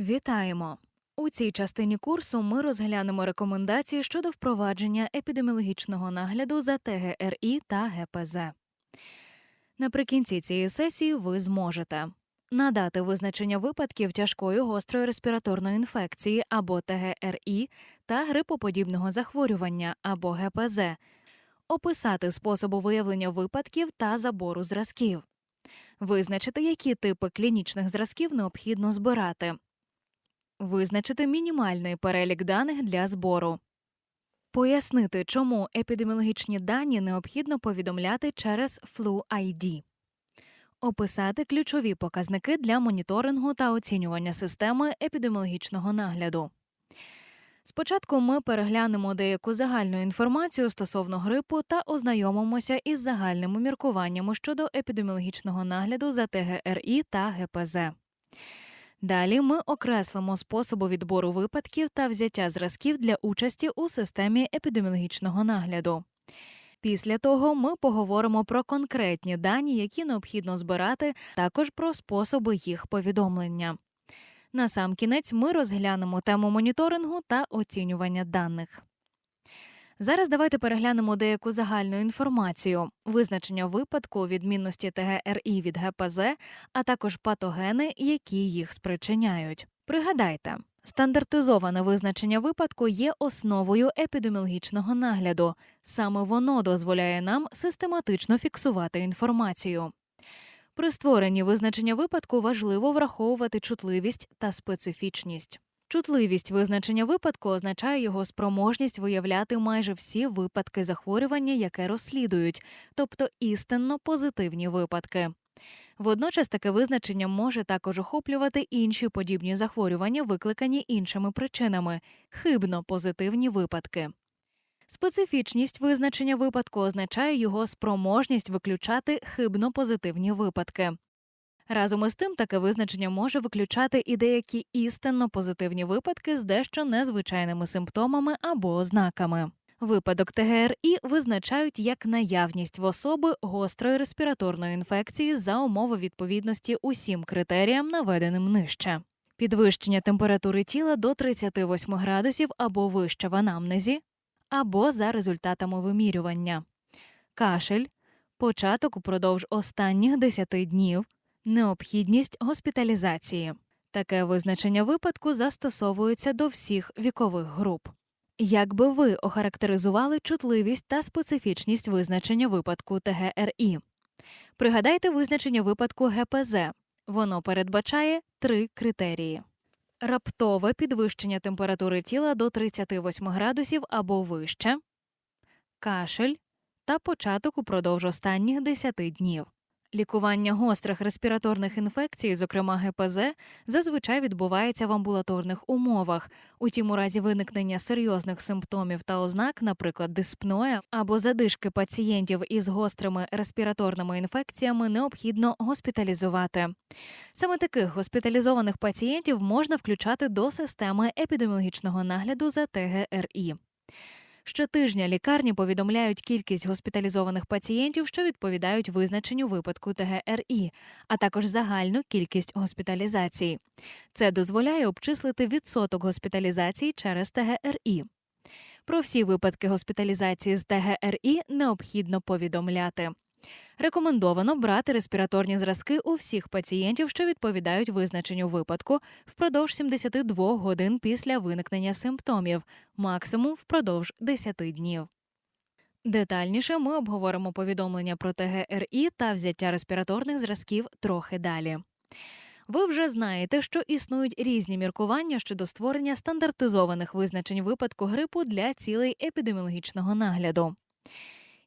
Вітаємо! У цій частині курсу ми розглянемо рекомендації щодо впровадження епідеміологічного нагляду за ТГРІ та ГПЗ. Наприкінці цієї сесії ви зможете надати визначення випадків тяжкої гострої респіраторної інфекції або ТГРІ та грипоподібного захворювання або ГПЗ, описати способи виявлення випадків та забору зразків, визначити, які типи клінічних зразків необхідно збирати. Визначити мінімальний перелік даних для збору. Пояснити, чому епідеміологічні дані необхідно повідомляти через Flu-ID. Описати ключові показники для моніторингу та оцінювання системи епідеміологічного нагляду. Спочатку ми переглянемо деяку загальну інформацію стосовно грипу та ознайомимося із загальними міркуваннями щодо епідеміологічного нагляду за ТГРІ та ГПЗ. Далі ми окреслимо способи відбору випадків та взяття зразків для участі у системі епідеміологічного нагляду. Після того ми поговоримо про конкретні дані, які необхідно збирати, також про способи їх повідомлення. Насамкінець ми розглянемо тему моніторингу та оцінювання даних. Зараз давайте переглянемо деяку загальну інформацію, визначення випадку, відмінності ТГРІ від ГПЗ, а також патогени, які їх спричиняють. Пригадайте, стандартизоване визначення випадку є основою епідеміологічного нагляду. Саме воно дозволяє нам систематично фіксувати інформацію. При створенні визначення випадку важливо враховувати чутливість та специфічність. Чутливість визначення випадку означає його спроможність виявляти майже всі випадки захворювання, яке розслідують, тобто істинно позитивні випадки. Водночас таке визначення може також охоплювати інші подібні захворювання, викликані іншими причинами хибно позитивні випадки. Специфічність визначення випадку означає його спроможність виключати хибно позитивні випадки. Разом із тим, таке визначення може виключати і деякі істинно позитивні випадки з дещо незвичайними симптомами або ознаками. Випадок ТГРІ визначають як наявність в особи гострої респіраторної інфекції за умови відповідності усім критеріям, наведеним нижче. Підвищення температури тіла до 38 градусів або вище в анамнезі, або за результатами вимірювання, кашель, початок упродовж останніх 10 днів, необхідність госпіталізації. Таке визначення випадку застосовується до всіх вікових груп. Як би ви охарактеризували чутливість та специфічність визначення випадку ТГРІ? Пригадайте визначення випадку ГПЗ. Воно передбачає три критерії: раптове підвищення температури тіла до 38 градусів або вище, кашель та початок упродовж останніх 10 днів. Лікування гострих респіраторних інфекцій, зокрема ГПЗ, зазвичай відбувається в амбулаторних умовах. Утім, у разі виникнення серйозних симптомів та ознак, наприклад, диспноя або задишки пацієнтів із гострими респіраторними інфекціями, необхідно госпіталізувати. Саме таких госпіталізованих пацієнтів можна включати до системи епідеміологічного нагляду за ТГРІ. Щотижня лікарні повідомляють кількість госпіталізованих пацієнтів, що відповідають визначенню випадку ТГРІ, а також загальну кількість госпіталізацій. Це дозволяє обчислити відсоток госпіталізацій через ТГРІ. Про всі випадки госпіталізації з ТГРІ необхідно повідомляти. Рекомендовано брати респіраторні зразки у всіх пацієнтів, що відповідають визначенню випадку впродовж 72 годин після виникнення симптомів, максимум впродовж 10 днів. Детальніше ми обговоримо повідомлення про ТГРІ та взяття респіраторних зразків трохи далі. Ви вже знаєте, що існують різні міркування щодо створення стандартизованих визначень випадку грипу для цілей епідеміологічного нагляду.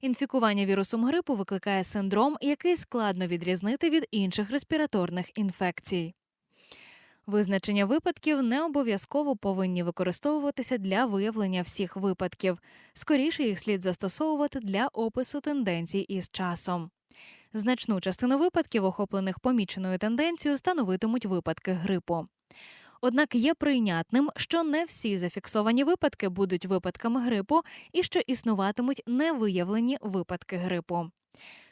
Інфікування вірусом грипу викликає синдром, який складно відрізнити від інших респіраторних інфекцій. Визначення випадків не обов'язково повинні використовуватися для виявлення всіх випадків. Скоріше їх слід застосовувати для опису тенденцій із часом. Значну частину випадків, охоплених поміченою тенденцією, становитимуть випадки грипу. Однак є прийнятним, що не всі зафіксовані випадки будуть випадками грипу і що існуватимуть невиявлені випадки грипу.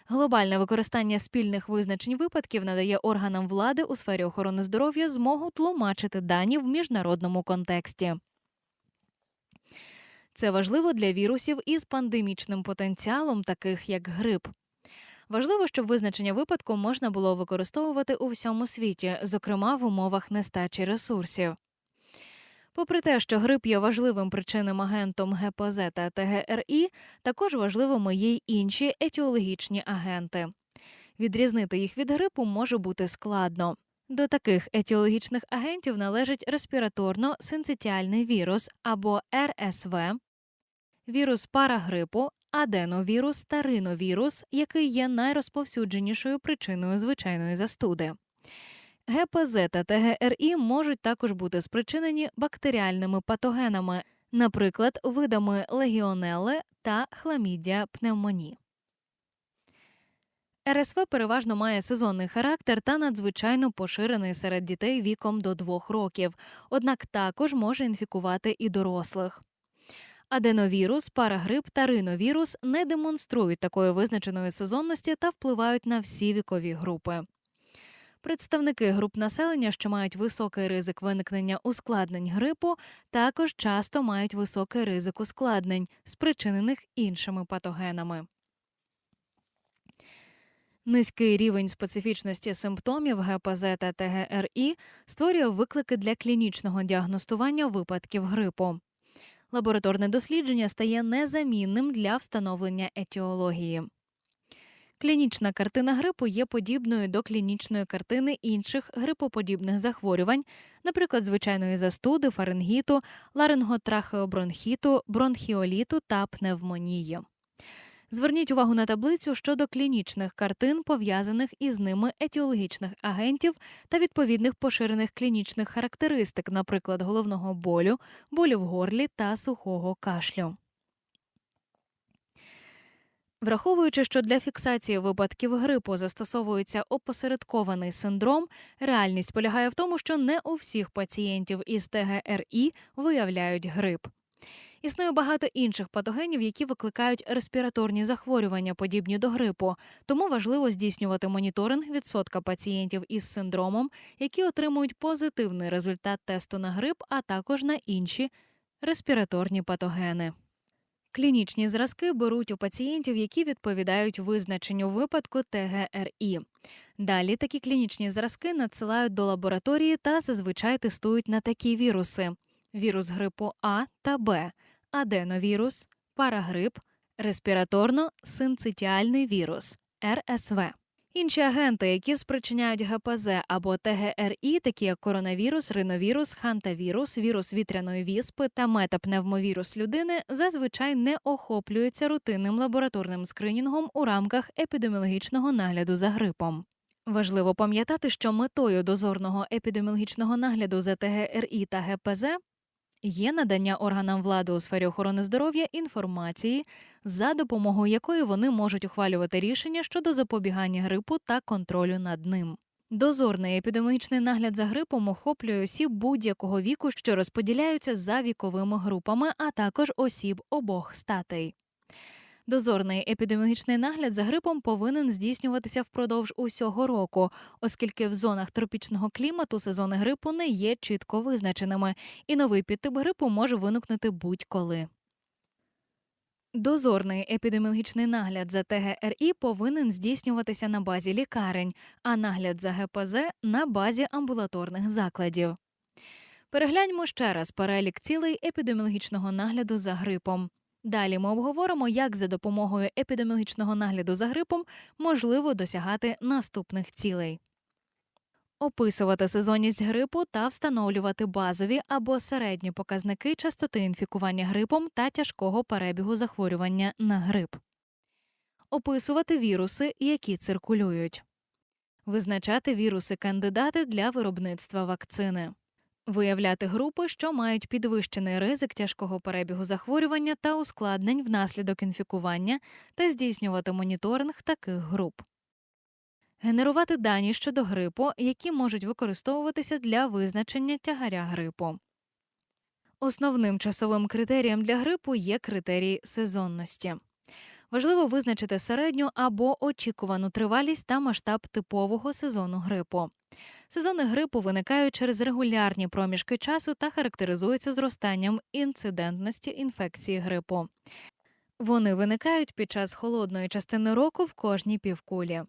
Глобальне використання спільних визначень випадків надає органам влади у сфері охорони здоров'я змогу тлумачити дані в міжнародному контексті. Це важливо для вірусів із пандемічним потенціалом, таких як грип. Важливо, щоб визначення випадку можна було використовувати у всьому світі, зокрема в умовах нестачі ресурсів. Попри те, що грип є важливим причинним агентом ГПЗ та ТГРІ, також важливими є й інші етіологічні агенти. Відрізнити їх від грипу може бути складно. До таких етіологічних агентів належить респіраторно-синцитіальний вірус або РСВ, вірус парагрипу, аденовірус та риновірус, який є найрозповсюдженішою причиною звичайної застуди. ГПЗ та ТГРІ можуть також бути спричинені бактеріальними патогенами, наприклад, видами легіонели та хламідія пневмоні. РСВ переважно має сезонний характер та надзвичайно поширений серед дітей віком до 2 років, однак також може інфікувати і дорослих. Аденовірус, парагрип та риновірус не демонструють такої визначеної сезонності та впливають на всі вікові групи. Представники груп населення, що мають високий ризик виникнення ускладнень грипу, також часто мають високий ризик ускладнень, спричинених іншими патогенами. Низький рівень специфічності симптомів ГПЗ та ТГРІ створює виклики для клінічного діагностування випадків грипу. Лабораторне дослідження стає незамінним для встановлення етіології. Клінічна картина грипу є подібною до клінічної картини інших грипоподібних захворювань, наприклад, звичайної застуди, фарингіту, ларинготрахеобронхіту, бронхіоліту та пневмонії. Зверніть увагу на таблицю щодо клінічних картин, пов'язаних із ними етіологічних агентів та відповідних поширених клінічних характеристик, наприклад, головного болю, болю в горлі та сухого кашлю. Враховуючи, що для фіксації випадків грипу застосовується опосередкований синдром, реальність полягає в тому, що не у всіх пацієнтів із ТГРІ виявляють грип. Існує багато інших патогенів, які викликають респіраторні захворювання, подібні до грипу. Тому важливо здійснювати моніторинг відсотка пацієнтів із синдромом, які отримують позитивний результат тесту на грип, а також на інші респіраторні патогени. Клінічні зразки беруть у пацієнтів, які відповідають визначенню випадку ТГРІ. Далі такі клінічні зразки надсилають до лабораторії та зазвичай тестують на такі віруси: вірус грипу А та Б, аденовірус, парагрип, респіраторно-синцитіальний вірус РСВ. Інші агенти, які спричиняють ГПЗ або ТГРІ, такі як коронавірус, риновірус, хантавірус, вірус вітряної віспи та метапневмовірус людини, зазвичай не охоплюються рутинним лабораторним скринінгом у рамках епідеміологічного нагляду за грипом. Важливо пам'ятати, що метою дозорного епідеміологічного нагляду за ТГРІ та ГПЗ є надання органам влади у сфері охорони здоров'я інформації, за допомогою якої вони можуть ухвалювати рішення щодо запобігання грипу та контролю над ним. Дозорний епідемічний нагляд за грипом охоплює осіб будь-якого віку, що розподіляються за віковими групами, а також осіб обох статей. Дозорний епідеміологічний нагляд за грипом повинен здійснюватися впродовж усього року, оскільки в зонах тропічного клімату сезони грипу не є чітко визначеними, і новий підтип грипу може виникнути будь-коли. Дозорний епідеміологічний нагляд за ТГРІ повинен здійснюватися на базі лікарень, а нагляд за ГПЗ на базі амбулаторних закладів. Перегляньмо ще раз перелік цілей епідеміологічного нагляду за грипом. Далі ми обговоримо, як за допомогою епідеміологічного нагляду за грипом можливо досягати наступних цілей. Описувати сезонність грипу та встановлювати базові або середні показники частоти інфікування грипом та тяжкого перебігу захворювання на грип, описувати віруси, які циркулюють, визначати віруси кандидати для виробництва вакцини, виявляти групи, що мають підвищений ризик тяжкого перебігу захворювання та ускладнень внаслідок інфікування, та здійснювати моніторинг таких груп. Генерувати дані щодо грипу, які можуть використовуватися для визначення тягаря грипу. Основним часовим критерієм для грипу є критерій сезонності. Важливо визначити середню або очікувану тривалість та масштаб типового сезону грипу. Сезони грипу виникають через регулярні проміжки часу та характеризуються зростанням інцидентності інфекції грипу. Вони виникають під час холодної частини року в кожній півкулі.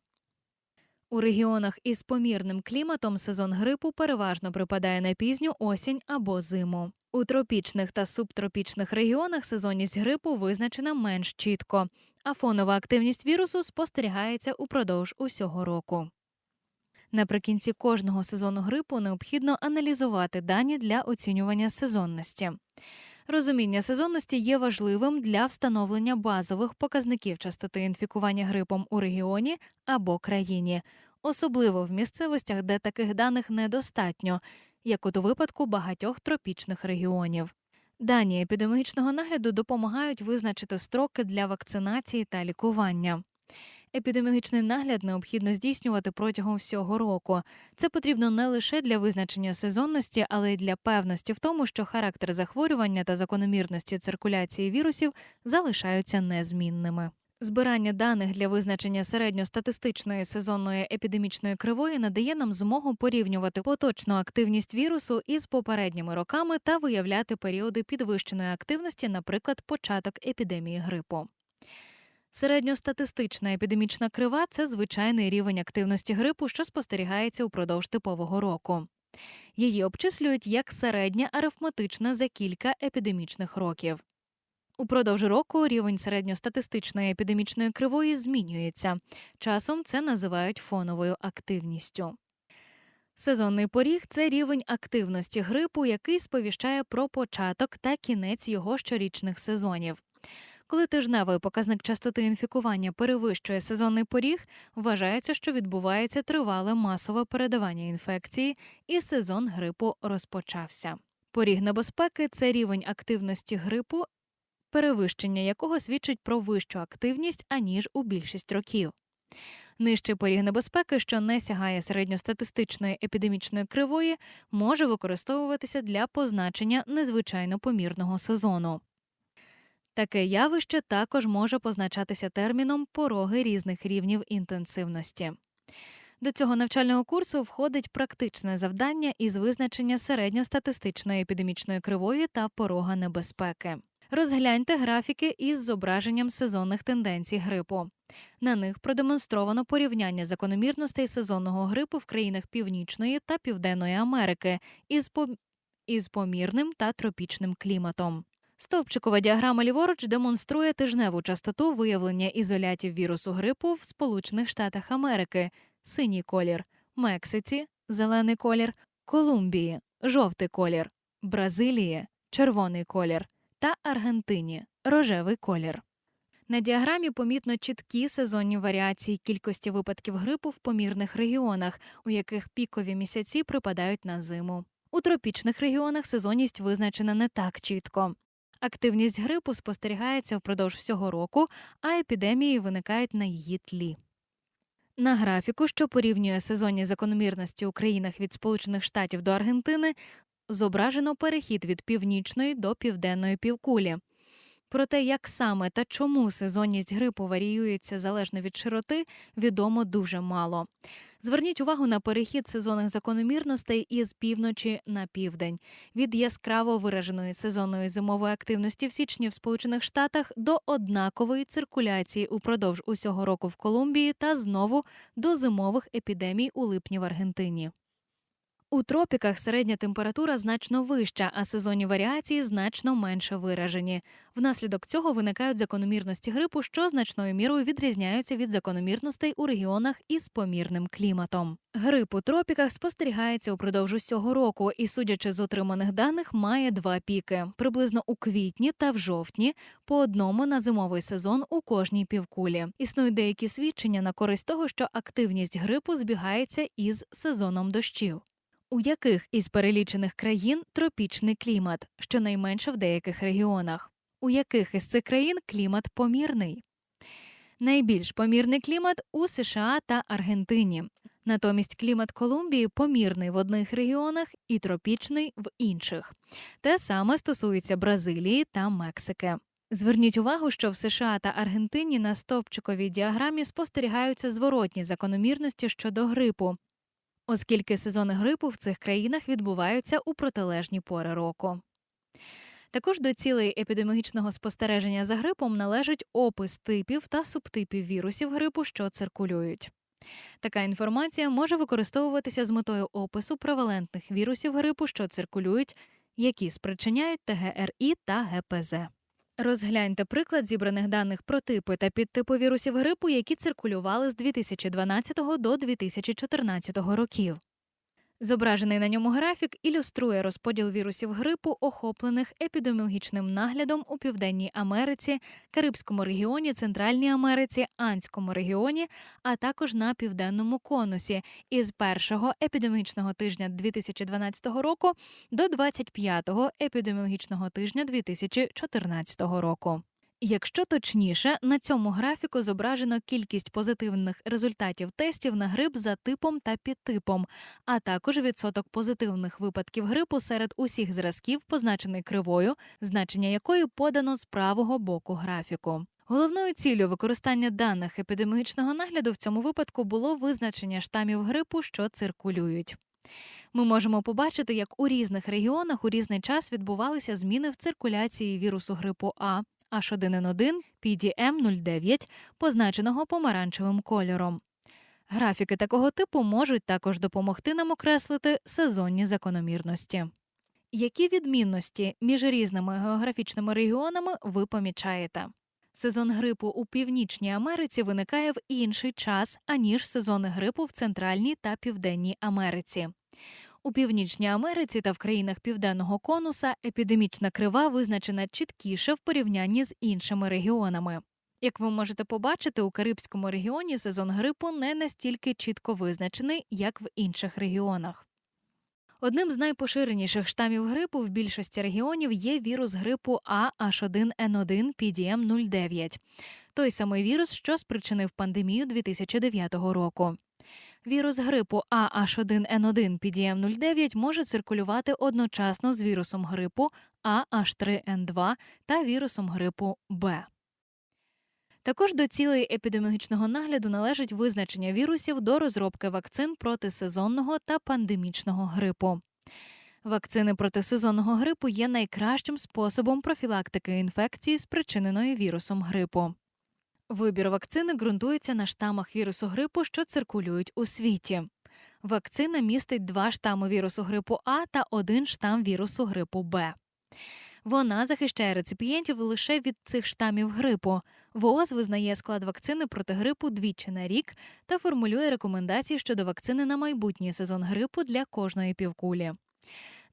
У регіонах із помірним кліматом сезон грипу переважно припадає на пізню осінь або зиму. У тропічних та субтропічних регіонах сезонність грипу визначена менш чітко, а фонова активність вірусу спостерігається упродовж усього року. Наприкінці кожного сезону грипу необхідно аналізувати дані для оцінювання сезонності. Розуміння сезонності є важливим для встановлення базових показників частоти інфікування грипом у регіоні або країні, особливо в місцевостях, де таких даних недостатньо, як от у випадку багатьох тропічних регіонів. Дані епідеміологічного нагляду допомагають визначити строки для вакцинації та лікування. Епідеміологічний нагляд необхідно здійснювати протягом всього року. Це потрібно не лише для визначення сезонності, але й для певності в тому, що характер захворювання та закономірності циркуляції вірусів залишаються незмінними. Збирання даних для визначення середньостатистичної сезонної епідемічної кривої надає нам змогу порівнювати поточну активність вірусу із попередніми роками та виявляти періоди підвищеної активності, наприклад, початок епідемії грипу. Середньостатистична епідемічна крива це звичайний рівень активності грипу, що спостерігається упродовж типового року. Її обчислюють як середня арифметична за кілька епідемічних років. Упродовж року рівень середньостатистичної епідемічної кривої змінюється. Часом це називають фоновою активністю. Сезонний поріг це рівень активності грипу, який сповіщає про початок та кінець його щорічних сезонів. Коли тижневий показник частоти інфікування перевищує сезонний поріг, вважається, що відбувається тривале масове передавання інфекції, і сезон грипу розпочався. Поріг небезпеки це рівень активності грипу, перевищення якого свідчить про вищу активність аніж у більшість років. Нижчий поріг небезпеки, що не сягає середньостатистичної епідемічної кривої, може використовуватися для позначення незвичайно помірного сезону. Таке явище також може позначатися терміном пороги різних рівнів інтенсивності. До цього навчального курсу входить практичне завдання із визначення середньостатистичної епідемічної кривої та порога небезпеки. Розгляньте графіки із зображенням сезонних тенденцій грипу. На них продемонстровано порівняння закономірностей сезонного грипу в країнах Північної та Південної Америки із, по... із помірним та тропічним кліматом. Стовпчикова діаграма ліворуч демонструє тижневу частоту виявлення ізолятів вірусу грипу в Сполучених Штатах Америки, синій колір, Мексиці, зелений колір, Колумбії, жовтий колір, Бразилії, червоний колір та Аргентині, рожевий колір. На діаграмі помітно чіткі сезонні варіації кількості випадків грипу в помірних регіонах, у яких пікові місяці припадають на зиму. У тропічних регіонах сезонність визначена не так чітко. Активність грипу спостерігається впродовж всього року, а епідемії виникають на її тлі. На графіку, що порівнює сезонні закономірності у країнах від Сполучених Штатів до Аргентини, зображено перехід від північної до південної півкулі. Про те, як саме та чому сезонність грипу варіюється залежно від широти, відомо дуже мало. Зверніть увагу на перехід сезонних закономірностей із півночі на південь, від яскраво вираженої сезонної зимової активності в січні в Сполучених Штатах до однакової циркуляції упродовж усього року в Колумбії та знову до зимових епідемій у липні в Аргентині. У тропіках середня температура значно вища, а сезонні варіації значно менше виражені. Внаслідок цього виникають закономірності грипу, що значною мірою відрізняються від закономірностей у регіонах із помірним кліматом. Грип у тропіках спостерігається упродовж усього року, і, судячи з отриманих даних, має два піки приблизно у квітні та в жовтні, по одному на зимовий сезон у кожній півкулі. Існують деякі свідчення на користь того, що активність грипу збігається із сезоном дощів. У яких із перелічених країн тропічний клімат, щонайменше в деяких регіонах? У яких із цих країн клімат помірний? Найбільш помірний клімат у США та Аргентині. Натомість клімат Колумбії помірний в одних регіонах і тропічний в інших. Те саме стосується Бразилії та Мексики. Зверніть увагу, що в США та Аргентині на стовпчиковій діаграмі спостерігаються зворотні закономірності щодо грипу, оскільки сезони грипу в цих країнах відбуваються у протилежні пори року. Також до цілей епідеміологічного спостереження за грипом належить опис типів та субтипів вірусів грипу, що циркулюють. Така інформація може використовуватися з метою опису превалентних вірусів грипу, що циркулюють, які спричиняють ТГРІ та ГПЗ. Розгляньте приклад зібраних даних про типи та підтипи вірусів грипу, які циркулювали з 2012 до 2014 років. Зображений на ньому графік ілюструє розподіл вірусів грипу, охоплених епідеміологічним наглядом у Південній Америці, Карибському регіоні, Центральній Америці, Анському регіоні, а також на південному конусі із першого епідеміологічного тижня 2012 року до 25-го епідеміологічного тижня 2014 року. Якщо точніше, на цьому графіку зображено кількість позитивних результатів тестів на грип за типом та підтипом, а також відсоток позитивних випадків грипу серед усіх зразків, позначений кривою, значення якої подано з правого боку графіку. Головною ціллю використання даних епідеміологічного нагляду в цьому випадку було визначення штамів грипу, що циркулюють. Ми можемо побачити, як у різних регіонах у різний час відбувалися зміни в циркуляції вірусу грипу А, H1N1 PDM09, позначеного помаранчевим кольором. Графіки такого типу можуть також допомогти нам окреслити сезонні закономірності. Які відмінності між різними географічними регіонами ви помічаєте? Сезон грипу у Північній Америці виникає в інший час, аніж сезони грипу в Центральній та Південній Америці. У Північній Америці та в країнах Південного конуса епідемічна крива визначена чіткіше в порівнянні з іншими регіонами. Як ви можете побачити, у Карибському регіоні сезон грипу не настільки чітко визначений, як в інших регіонах. Одним з найпоширеніших штамів грипу в більшості регіонів є вірус грипу А-H1N1 PDM09, той самий вірус, що спричинив пандемію 2009 року. Вірус грипу AH1N1 PDM09 може циркулювати одночасно з вірусом грипу AH3N2 та вірусом грипу Б. Також до цілей епідеміологічного нагляду належить визначення вірусів до розробки вакцин проти сезонного та пандемічного грипу. Вакцини проти сезонного грипу є найкращим способом профілактики інфекції, спричиненої вірусом грипу. Вибір вакцини ґрунтується на штамах вірусу грипу, що циркулюють у світі. Вакцина містить два штами вірусу грипу А та один штам вірусу грипу Б. Вона захищає реципієнтів лише від цих штамів грипу. ВООЗ визнає склад вакцини проти грипу двічі на рік та формулює рекомендації щодо вакцини на майбутній сезон грипу для кожної півкулі.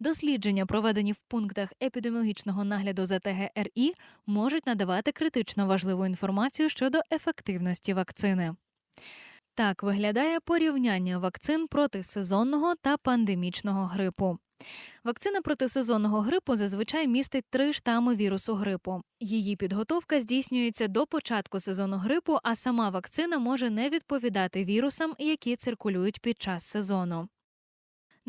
Дослідження, проведені в пунктах епідеміологічного нагляду за ТГРІ, можуть надавати критично важливу інформацію щодо ефективності вакцини. Так виглядає порівняння вакцин проти сезонного та пандемічного грипу. Вакцина проти сезонного грипу зазвичай містить три штами вірусу грипу. Її підготовка здійснюється до початку сезону грипу, а сама вакцина може не відповідати вірусам, які циркулюють під час сезону.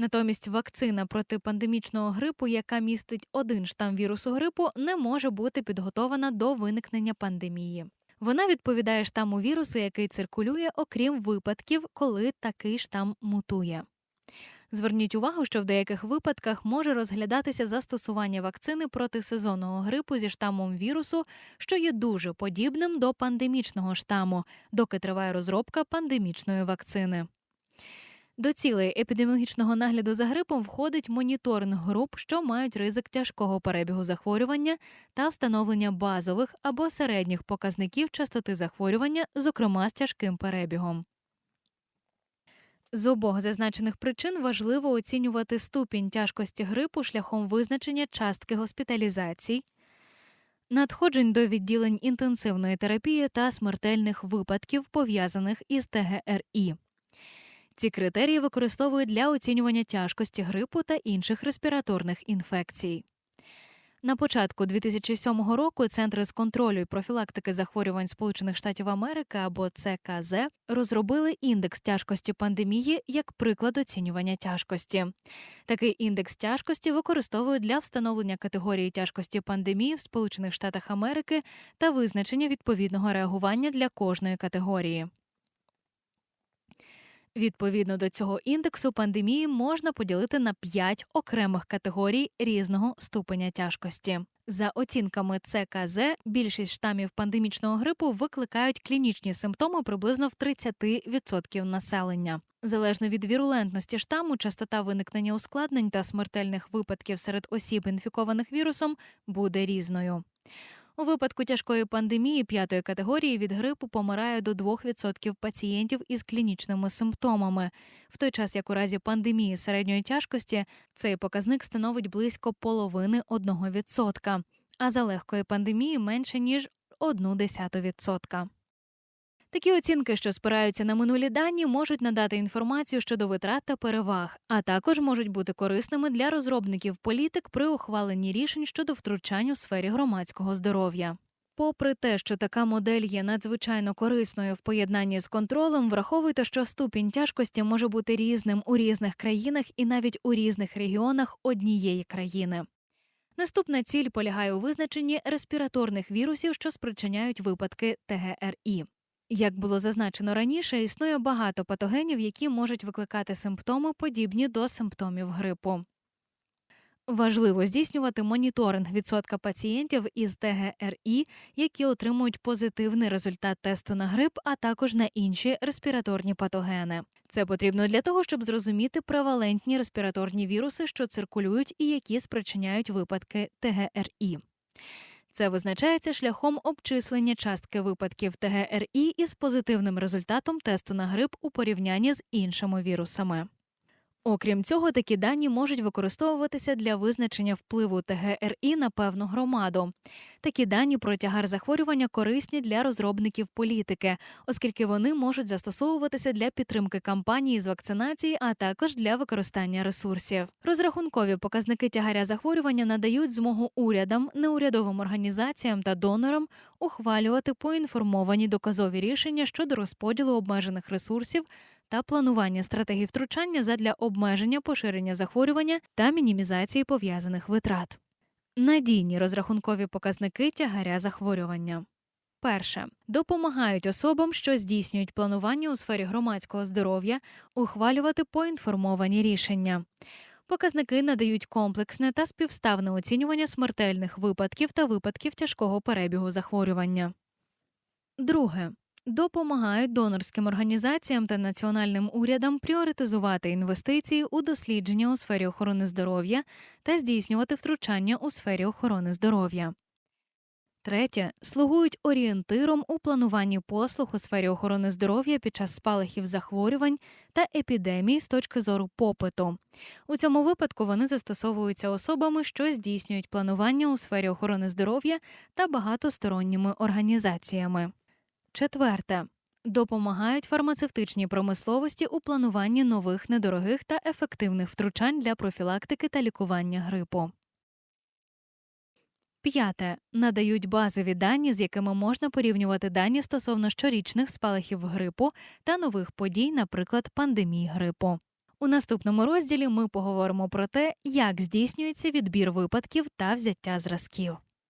Натомість вакцина проти пандемічного грипу, яка містить один штам вірусу грипу, не може бути підготована до виникнення пандемії. Вона відповідає штаму вірусу, який циркулює, окрім випадків, коли такий штам мутує. Зверніть увагу, що в деяких випадках може розглядатися застосування вакцини проти сезонного грипу зі штамом вірусу, що є дуже подібним до пандемічного штаму, доки триває розробка пандемічної вакцини. До цілей епідеміологічного нагляду за грипом входить моніторинг груп, що мають ризик тяжкого перебігу захворювання та встановлення базових або середніх показників частоти захворювання, зокрема з тяжким перебігом. З обох зазначених причин важливо оцінювати ступінь тяжкості грипу шляхом визначення частки госпіталізацій, надходжень до відділень інтенсивної терапії та смертельних випадків, пов'язаних із ТГРІ. Ці критерії використовують для оцінювання тяжкості грипу та інших респіраторних інфекцій. На початку 2007 року Центри з контролю і профілактики захворювань Сполучених Штатів Америки або ЦКЗ розробили індекс тяжкості пандемії як приклад оцінювання тяжкості. Такий індекс тяжкості використовують для встановлення категорії тяжкості пандемії в Сполучених Штатах Америки та визначення відповідного реагування для кожної категорії. Відповідно до цього індексу пандемії можна поділити на 5 окремих категорій різного ступеня тяжкості. За оцінками ЦКЗ, більшість штамів пандемічного грипу викликають клінічні симптоми приблизно в 30% населення. Залежно від вірулентності штаму, частота виникнення ускладнень та смертельних випадків серед осіб, інфікованих вірусом, буде різною. У випадку тяжкої пандемії п'ятої категорії від грипу помирає до 2% пацієнтів із клінічними симптомами, в той час як у разі пандемії середньої тяжкості цей показник становить близько половини 1%, а за легкої пандемії менше ніж 0,1%. Такі оцінки, що спираються на минулі дані, можуть надати інформацію щодо витрат та переваг, а також можуть бути корисними для розробників політик при ухваленні рішень щодо втручань у сфері громадського здоров'я. Попри те, що така модель є надзвичайно корисною в поєднанні з контролем, враховуйте, що ступінь тяжкості може бути різним у різних країнах і навіть у різних регіонах однієї країни. Наступна ціль полягає у визначенні респіраторних вірусів, що спричиняють випадки ТГРІ. Як було зазначено раніше, існує багато патогенів, які можуть викликати симптоми, подібні до симптомів грипу. Важливо здійснювати моніторинг відсотка пацієнтів із ТГРІ, які отримують позитивний результат тесту на грип, а також на інші респіраторні патогени. Це потрібно для того, щоб зрозуміти превалентні респіраторні віруси, що циркулюють і які спричиняють випадки ТГРІ. Це визначається шляхом обчислення частки випадків ТГРІ із позитивним результатом тесту на грип у порівнянні з іншими вірусами. Окрім цього, такі дані можуть використовуватися для визначення впливу ТГРІ на певну громаду. Такі дані про тягар захворювання корисні для розробників політики, оскільки вони можуть застосовуватися для підтримки кампанії з вакцинації, а також для використання ресурсів. Розрахункові показники тягаря захворювання надають змогу урядам, неурядовим організаціям та донорам ухвалювати поінформовані доказові рішення щодо розподілу обмежених ресурсів та планування стратегій втручання задля обмеження поширення захворювання та мінімізації пов'язаних витрат. Надійні розрахункові показники тягаря захворювання. Перше допомагають особам, що здійснюють планування у сфері громадського здоров'я, ухвалювати поінформовані рішення. Показники надають комплексне та співставне оцінювання смертельних випадків та випадків тяжкого перебігу захворювання. Друге допомагають донорським організаціям та національним урядам пріоритизувати інвестиції у дослідження у сфері охорони здоров'я та здійснювати втручання у сфері охорони здоров'я. Третє слугують орієнтиром у плануванні послуг у сфері охорони здоров'я під час спалахів захворювань та епідемій з точки зору попиту. У цьому випадку вони застосовуються особами, що здійснюють планування у сфері охорони здоров'я та багатосторонніми організаціями. Четверте. Допомагають фармацевтичній промисловості у плануванні нових недорогих та ефективних втручань для профілактики та лікування грипу. П'яте. Надають базові дані, з якими можна порівнювати дані стосовно щорічних спалахів грипу та нових подій, наприклад, пандемії грипу. У наступному розділі ми поговоримо про те, як здійснюється відбір випадків та взяття зразків.